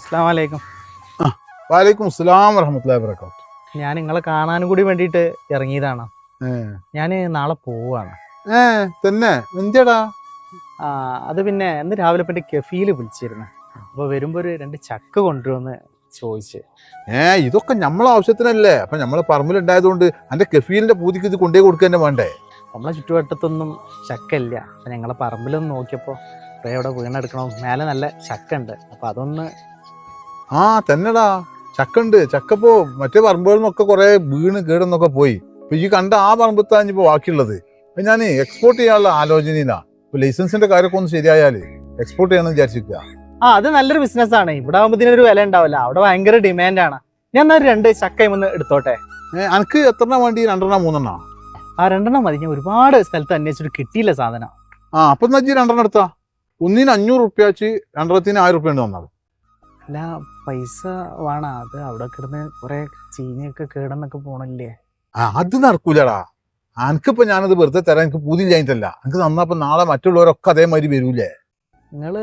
അസ്സാം വലൈക്കും അസ്സലാം വബറകാത്ത്. ഞാൻ നിങ്ങളെ കാണാനും കൂടി വേണ്ടിട്ട് ഇറങ്ങിയതാണ്. ഞാൻ നാളെ പോവാണ്. ഏ തന്നെ? എന്തിയടാ? അത് പിന്നെ ഇന്ന് രാവിലെ പിന്നെ കെഫീൽ വിളിച്ചിരുന്നു. അപ്പോൾ വരുമ്പോൾ ഒരു രണ്ട് ചക്ക കൊണ്ടുവന്ന് ചോദിച്ച്. ഏ ഇതൊക്കെ നമ്മളെ ആവശ്യത്തിനല്ലേ? അപ്പൊ നമ്മളെ പറമ്പിലുണ്ടായതുകൊണ്ട് അന്റെ കെഫീലിന്റെ പൂതിക്ക് ഇത് കൊണ്ടേ കൊടുക്കുക തന്നെ വേണ്ടേ? നമ്മളെ ചുറ്റുവട്ടത്തൊന്നും ചക്ക ഇല്ല അപ്പം ഞങ്ങളെ പറമ്പിലൊന്ന് നോക്കിയപ്പോൾ അവിടെ വീണെടുക്കണം? മേലെ നല്ല ചക്ക ഉണ്ട് അപ്പൊ അതൊന്ന് ആ തന്നെടാ. ചക്ക ഉണ്ട് ചക്കപ്പോ മറ്റേ പറമ്പുകളിൽ നിന്നൊക്കെ കുറെ വീണ് കേടുന്നൊക്കെ പോയി. ഇപ്പൊ ഈ കണ്ട ആ പറമ്പത്താണ് ഇപ്പൊ ബാക്കിയുള്ളത്. അപ്പൊ ഞാൻ എക്സ്പോർട്ട് ചെയ്യാനുള്ള ആലോചനയിലാ. ഇപ്പൊ ലൈസൻസിന്റെ കാര്യമൊക്കെ ഒന്ന് ശരിയായാൽ എക്സ്പോർട്ട് ചെയ്യണം വിചാരിച്ചിരിക്കുക ആ അത് നല്ലൊരു ബിസിനസ് ആണ്. ഇവിടെ ആകുമ്പോൾ ഇതിനൊരു വില ഉണ്ടാവില്ല. അവിടെ ഭയങ്കര ഡിമാൻഡ് ആണ്. ഞാൻ എന്നാൽ രണ്ട് ചക്കയും ഒന്ന് എടുത്തോട്ടെ? എനിക്ക് എത്ര എത്രണ്ണ വേണ്ടി? രണ്ടെണ്ണ മൂന്നെണ്ണ? ആ രണ്ടെണ്ണം മതി. ഞാൻ ഒരുപാട് സ്ഥലത്ത് അന്വേഷിച്ചിട്ട് കിട്ടിയില്ല സാധനം. ആ അപ്പൊ എന്നാ രണ്ടെണ്ണം എടുത്താ? ഒന്നിന് അഞ്ഞൂറ് റുപ്യ വെച്ച് രണ്ടെണ്ണത്തിന് ആയിരം രൂപ ഉണ്ട് തന്നത് അല്ല പൈസ വേണം? അത് അവിടെ കിടന്ന് കുറെ ചീഞ്ഞൊക്കെ കേടെന്നൊക്കെ പോണല്ലേ? ആ അത് നടക്കൂലടാ. അനക്കിപ്പോ ഞാനത് വെറുതെ തരാൻ എനിക്ക് പൂതി കഴിഞ്ഞിട്ടല്ല എനിക്ക് നന്നപ്പോ നാളെ മറ്റുള്ളവരൊക്കെ അതേമാതിരി വരൂലേ നിങ്ങൾ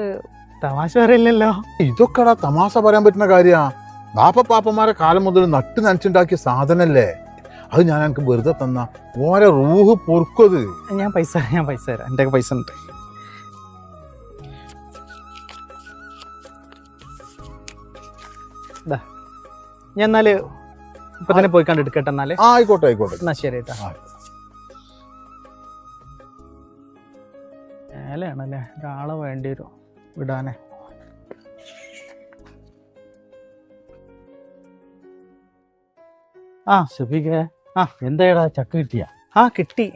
തമാശ പറയില്ലല്ലോ? ഇതൊക്കെടാ തമാശ പറയാൻ പറ്റുന്ന കാര്യാ. ബാപ്പ പാപ്പന്മാരെ കാലം മുതൽ നട്ട് നനച്ചുണ്ടാക്കിയ സാധനല്ലേ? അത് ഞാൻ എനിക്ക് വെറുതെ തന്ന. ഓരോ റൂഹ് പൊറുക്കത് ഞാൻ പൈസ ഞാൻ പൈസ തരാം. എന്റെ പൈസ ഉണ്ട്. ദാ, ഞാൻ എന്നാൽ ഇപ്പൊ തന്നെ പോയി കണ്ട് എടുക്കട്ടെ എന്നാൽ? ആ ആയിക്കോട്ടെ ആയിക്കോട്ടെ. എന്നാ ശരി കേട്ടോ. മേലെയാണല്ലേ? ഒരാളെ വേണ്ടി വരും. വിടാനേ. ആ. ഷഫീഖെ ആ. എന്തായടാ? ചക്ക കിട്ടിയ? ആ കിട്ടി.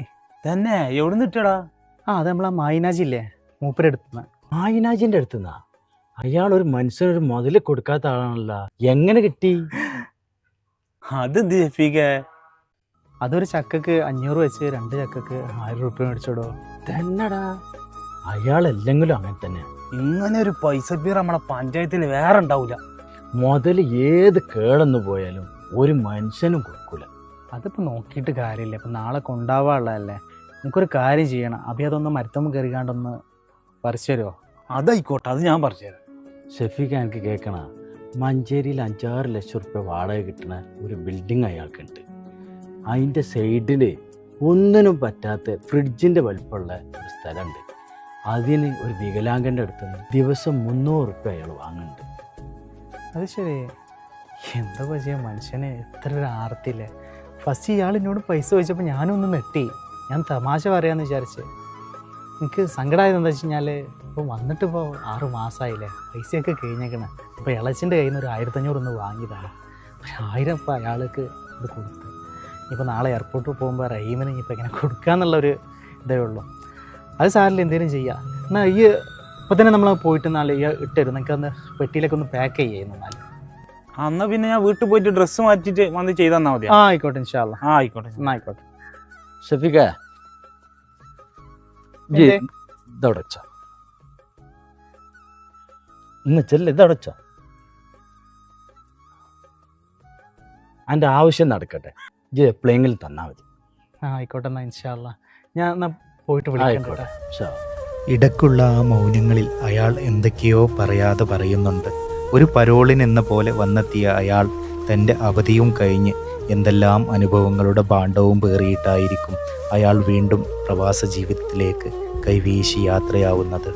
തന്നെ? എവിടുന്ന് കിട്ടിയടാ? ആ അത് നമ്മളാ മായിനാജില്ലേ? മൂപ്പരെടുത്തുന്ന. മൂപ്പരെടുത്തുനിന്ന് മായിനാജിന്റെ അടുത്തുനിന്നാ അയാൾ ഒരു മനുഷ്യനൊരു മുതൽ കൊടുക്കാത്ത ആളാണല്ലോ. എങ്ങനെ കിട്ടി? അത് ദീപിക അതൊരു ചക്കക്ക് അഞ്ഞൂറ് വെച്ച് രണ്ട് ചക്കക്ക് ആയിരം റുപ്യ മേടിച്ചോടോ? തന്നെടാ. അയാൾ അല്ലെങ്കിലും അങ്ങനെ തന്നെ. ഇങ്ങനെ ഒരു പൈസ പീർ നമ്മളെ പഞ്ചായത്തിൽ വേറെ ഉണ്ടാവൂല. മുതൽ ഏത് കേടന്നു പോയാലും ഒരു മനുഷ്യനും കൊടുക്കൂല. അതിപ്പോ നോക്കിയിട്ട് കാര്യമില്ല. ഇപ്പൊ നാളെ കൊണ്ടാവാനുള്ളതല്ലേ? നമുക്കൊരു കാര്യം ചെയ്യണം. അഭി അതൊന്ന് മരുത്തമ്മ കയറിക്കാണ്ടൊന്ന് പറിച്ചു തരുമോ അതായിക്കോട്ടെ അത് ഞാൻ പറഞ്ഞുതരാം ഷഫീഖ എനിക്ക് കേൾക്കണ മഞ്ചേരിയിൽ അഞ്ചാറ് ലക്ഷം റുപ്യ വാടക കിട്ടുന്ന ഒരു ബിൽഡിംഗ് അയാൾക്കുണ്ട്. അതിന്റെ സൈഡിൽ ഒന്നിനും പറ്റാത്ത ഫ്രിഡ്ജിന്റെ വലിപ്പമുള്ള ഒരു സ്ഥലമുണ്ട്. അതിന് ഒരു വികലാംഗന്റെ അടുത്ത് നിന്ന് ദിവസം മുന്നൂറ് റുപ്യ അയാൾ വാങ്ങുന്നുണ്ട്. അത് ശരി. എന്താ ചെയ്യാ മനുഷ്യനെ എത്ര ഒരു ആർത്തില്ലേ ഫസ്റ്റ് ഇയാൾ എന്നോട് പൈസ ചോദിച്ചപ്പോൾ ഞാനൊന്ന് നെട്ടി ഞാൻ തമാശ പറയാമെന്ന് വിചാരിച്ച്. എനിക്ക് സങ്കടമായത് എന്താ വെച്ച് കഴിഞ്ഞാൽ ഇപ്പോൾ വന്നിട്ട് ഇപ്പോൾ ആറ് മാസമായില്ലേ പൈസയൊക്കെ കഴിഞ്ഞേക്കണേ. ഇപ്പോൾ ഇളച്ചിന്റെ കയ്യിൽ നിന്ന് ഒരു ആയിരത്തഞ്ഞൂറ് ഒന്ന് വാങ്ങിയതാണ്. ഒരു ആയിരം ഇപ്പോൾ അയാൾക്ക് ഇത് കൊടുത്ത്. ഇപ്പോൾ നാളെ എയർപോർട്ടിൽ പോകുമ്പോൾ റഹീമിന് ഇനിയിപ്പോൾ എങ്ങനെ കൊടുക്കാന്നുള്ളൊരു ഇതേ ഉള്ളൂ. അത് സാറിൽ എന്തെങ്കിലും ചെയ്യുക എന്നാൽ ഈ ഇപ്പം തന്നെ നമ്മൾ പോയിട്ട് നാളെ ഈ ഇട്ടുതരും നിങ്ങൾക്ക് ഒന്ന് പെട്ടിയിലൊക്കെ ഒന്ന് പാക്ക് ചെയ്യുന്നു എന്നാൽ അന്നാ പിന്നെ ഞാൻ വീട്ടിൽ പോയിട്ട് ഡ്രസ്സ് മാറ്റിട്ട് വന്ന് ചെയ്താൽ മതി. ആ ആയിക്കോട്ടെ ഇൻഷാല്ല ആ ആയിക്കോട്ടെ. എന്നാൽ ആയിക്കോട്ടെ. ഷഫീഖ എന്തേ? ഇതടച്ച. ഇന്ന് ചെല്ല ഇതടച്ച. എന്റെ ആവശ്യം നടക്കട്ടെ. ജി എപ്പോഴെങ്കിലും തന്നാൽ മതി. ആ ആയിക്കോട്ടെ എന്നാ ഇൻഷാല്ല ഞാൻ എന്നാ പോയിട്ട് വിളിക്കാം ഇടക്കുള്ള ആ മൗനങ്ങളിൽ അയാൾ എന്തൊക്കെയോ പറയാതെ പറയുന്നുണ്ട്. ഒരു പരോളിനെന്ന പോലെ വന്നെത്തിയ അയാൾ തന്റെ അവധിയും കഴിഞ്ഞ് എന്തെല്ലാം അനുഭവങ്ങളുടെ ഭാണ്ഡവും പേറിയിട്ടായിരിക്കും അയാൾ വീണ്ടും പ്രവാസ ജീവിതത്തിലേക്ക് കൈവീശി യാത്രയാവുന്നത്.